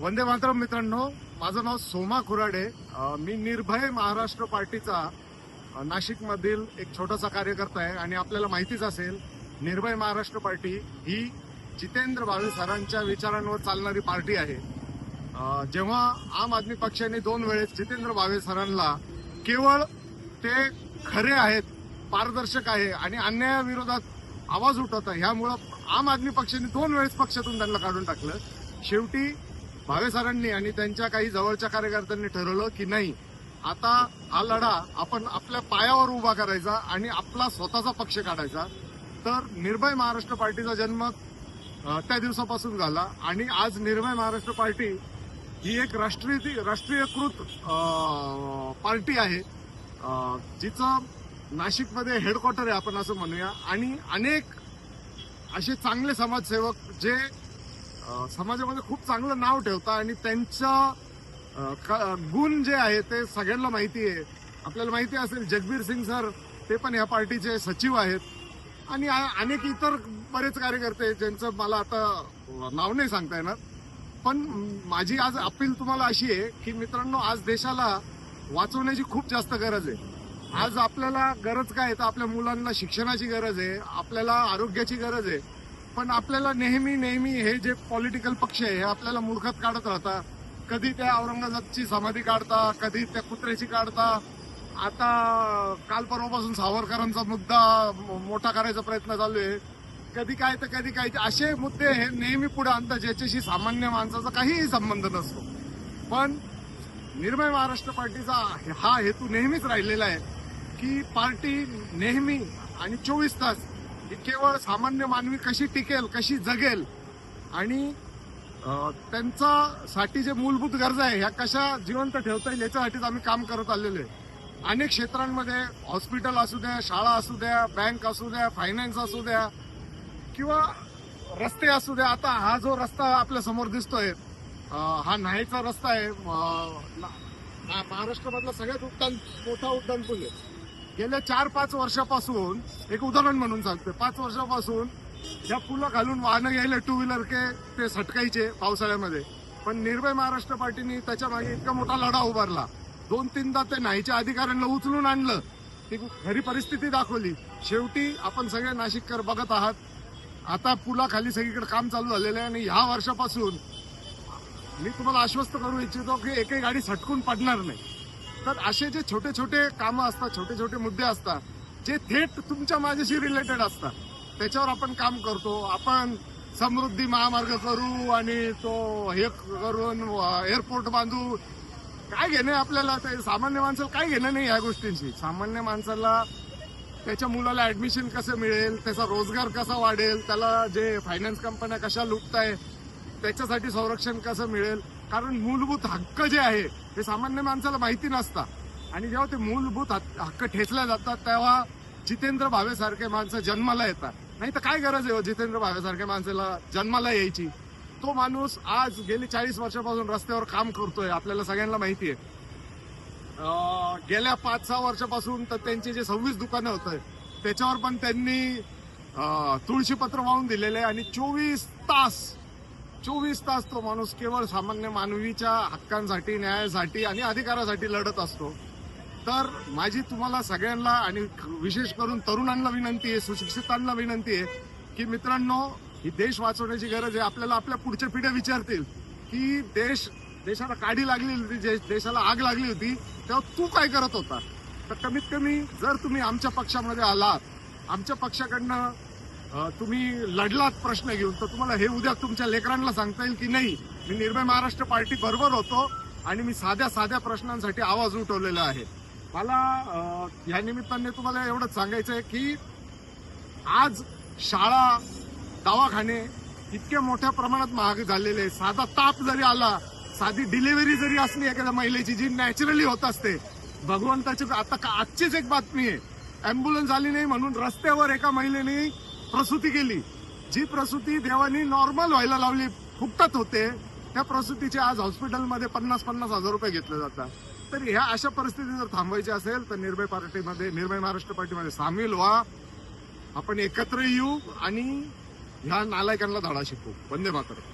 वंदे मातरम मित्रांनो माझं नाव सोमा खुराडे. मी निर्भय महाराष्ट्र पार्टीचा नाशिकमधील एक छोटासा कार्यकर्ता आहे आणि आपल्याला माहितीच असेल निर्भय महाराष्ट्र पार्टी ही जितेंद्र भावे सरांच्या विचारांवर चालणारी पार्टी आहे. जेव्हा आम आदमी पक्षाने दोन वेळेस जितेंद्र भावे सरांना केवळ ते खरे आहेत पारदर्शक आहे आणि अन्यायाविरोधात आवाज उठवत आहे ह्यामुळं आम आदमी पक्षाने दोन वेळेस पक्षातून त्यांना काढून टाकलं. शेवटी भावे सरांनी आणि त्यांच्या काही जवळच्या कार्यकर्त्यांनी ठरवलं की नाही आता हा लढा आपण आपल्या पायावर उभा करायचा आणि आपला स्वतःचा पक्ष काढायचा. तर निर्भय महाराष्ट्र पार्टीचा जन्म त्या दिवसापासून झाला आणि आज निर्भय महाराष्ट्र पार्टी ही एक राष्ट्रीय राष्ट्रीयकृत पार्टी आहे जिचं नाशिकमध्ये हेडक्वार्टर आहे आपण असं म्हणूया. आणि अनेक असे चांगले समाजसेवक जे समाजामध्ये खूप चांगलं नाव ठेवता आणि त्यांचं क- गुण जे आहे ते सगळ्यांना माहिती आहे. आपल्याला माहिती असेल जगबीर सिंग सर ते पण या पार्टीचे सचिव आहेत. आणि अनेक इतर बरेच कार्यकर्ते ज्यांचं मला आता नाव नाही सांगता येणार. पण माझी आज अपील तुम्हाला अशी आहे की मित्रांनो आज देशाला वाचवण्याची खूप जास्त गरज आहे. आज आपल्याला गरज काय आहे? तर आपल्या मुलांना शिक्षणाची गरज आहे आपल्याला आरोग्याची गरज आहे. पण आपल्याला नेहमी नेहमी हे जे पॉलिटिकल पक्ष आहे हे आपल्याला मूर्खात काढत राहतात. कधी त्या औरंगजेबची समाधी काढता कधी त्या कुत्र्याची काढता. आता काल परवापासून सावरकरांचा मुद्दा मोठा करायचा प्रयत्न चालू आहे. कधी काय तर कधी काय असे मुद्दे हे नेहमी पुढे आणतात ज्याच्याशी सामान्य माणसाचा काहीही संबंध नसतो. पण निर्मय महाराष्ट्र पार्टीचा हा हेतू नेहमीच राहिलेला आहे की पार्टी नेहमी आणि चोवीस तास ही केवळ सामान्य मानवी कशी टिकेल कशी जगेल आणि त्यांचा त्यांच्यासाठी जे मूलभूत गरजा आहे ह्या कशा जिवंत ठेवता येईल याच्यासाठीच आम्ही काम करत आलेलो आहे. अनेक क्षेत्रांमध्ये हॉस्पिटल असू द्या शाळा असू द्या बँक असू द्या फायनान्स असू द्या किंवा रस्ते असू द्या आता हा जो रस्ता आपल्यासमोर दिसतोय हा न्हायचा रस्ता आहे महाराष्ट्रामधला सगळ्यात उड्डाण मोठा उड्डाणपूल आहे. गेल्या चार पाच वर्षापासून एक उदाहरण म्हणून सांगतोय. पाच वर्षापासून या पुला घालून वाहनं यायला टू व्हीलर के ते सटकायचे पावसाळ्यामध्ये. पण निर्भय महाराष्ट्र पार्टीने त्याच्यामागे इतका मोठा लढा उभारला. दोन तीनदा ते नाहीच्या अधिकाऱ्यांना उचलून आणलं. ती खरी परिस्थिती दाखवली. शेवटी आपण सगळे नाशिककर बघत आहात. आता पुलाखाली सगळीकडे काम चालू झालेलं आहे आणि ह्या वर्षापासून मी तुम्हाला आश्वस्त करू इच्छितो की एकही गाडी सटकून पडणार नाही. तर असे जे छोटे छोटे कामं असतात छोटे छोटे मुद्दे असतात जे थेट तुमच्या माझ्याशी रिलेटेड असतात. त्याच्यावर आपण काम करतो. आपण समृद्धी महामार्ग करू आणि तो हे करून एअरपोर्ट बांधू काय घेणे आपल्याला? ते सामान्य माणसाला काय घेणं नाही या गोष्टींशी. सामान्य माणसाला त्याच्या मुलाला ऍडमिशन कसं मिळेल त्याचा रोजगार कसा वाढेल त्याला जे फायनान्स कंपन्या कशा लुटताय त्याच्यासाठी संरक्षण कसं मिळेल? कारण मूलभूत हक्क जे आहे ते सामान्य माणसाला माहिती नसतात आणि जेव्हा ते मूलभूत हक्क हक्क जातात तेव्हा जितेंद्र भावेसारखे माणसं जन्माला येतात. नाही तर काय गरज आहे हो जितेंद्र भावेसारख्या माणसाला जन्माला यायची? तो माणूस आज गेली चाळीस वर्षापासून रस्त्यावर काम करतोय आपल्याला सगळ्यांना माहिती आहे. गेल्या पाच सहा वर्षापासून तर त्यांचे जे सव्वीस दुकानं होत त्याच्यावर पण त्यांनी तुळशीपत्र वाहून दिलेले आहे आणि चोवीस तास चोवीस तास तो माणूस केवळ सामान्य मानवीच्या हक्कांसाठी न्यायासाठी आणि अधिकारासाठी लढत असतो. तर माझी तुम्हाला सगळ्यांना आणि विशेष करून तरुणांना विनंती आहे सुशिक्षितांना विनंती आहे की मित्रांनो ही देश वाचवण्याची गरज आहे. आपल्याला आपल्या पुढच्या पिढ्या विचारतील की देश देशाला काढी लागली होती जे- देशाला आग लागली होती तेव्हा तू काय करत होता? तर कमीत कमी जर तुम्ही आमच्या पक्षामध्ये आलात आमच्या पक्षाकडनं तुम्ही लढलात प्रश्न घेऊन तर तुम्हाला हे उद्या तुमच्या लेकरांना सांगता येईल की नाही. मी निर्भय महाराष्ट्र पार्टी बरोबर होतो आणि मी साध्या साध्या प्रश्नांसाठी आवाज उठवलेला आहे. मला या निमित्ताने तुम्हाला एवढंच सांगायचं आहे की आज शाळा दवाखाने इतक्या मोठ्या प्रमाणात महाग झालेले आहे. साधा ताप जरी आला साधी डिलिव्हरी जरी असली एखाद्या महिलेची जी नॅचरली होत असते भगवंताची आता का- आजचीच एक बातमी आहे. अँब्युलन्स आली नाही म्हणून रस्त्यावर एका महिलेने प्रसूती केली जी प्रसूती देवानी नॉर्मल व्हायला लावली फुकटात होते त्या प्रसूतीचे आज हॉस्पिटलमध्ये पन्नास पन्नास हजार रुपये घेतले जातात. तर ह्या अशा परिस्थिती जर थांबवायची असेल तर निर्भय पार्टीमध्ये निर्भय महाराष्ट्र पार्टीमध्ये सामील व्हा. आपण एकत्र येऊ आणि ह्या नालायकांना धडा शिकू वंदे मातरम.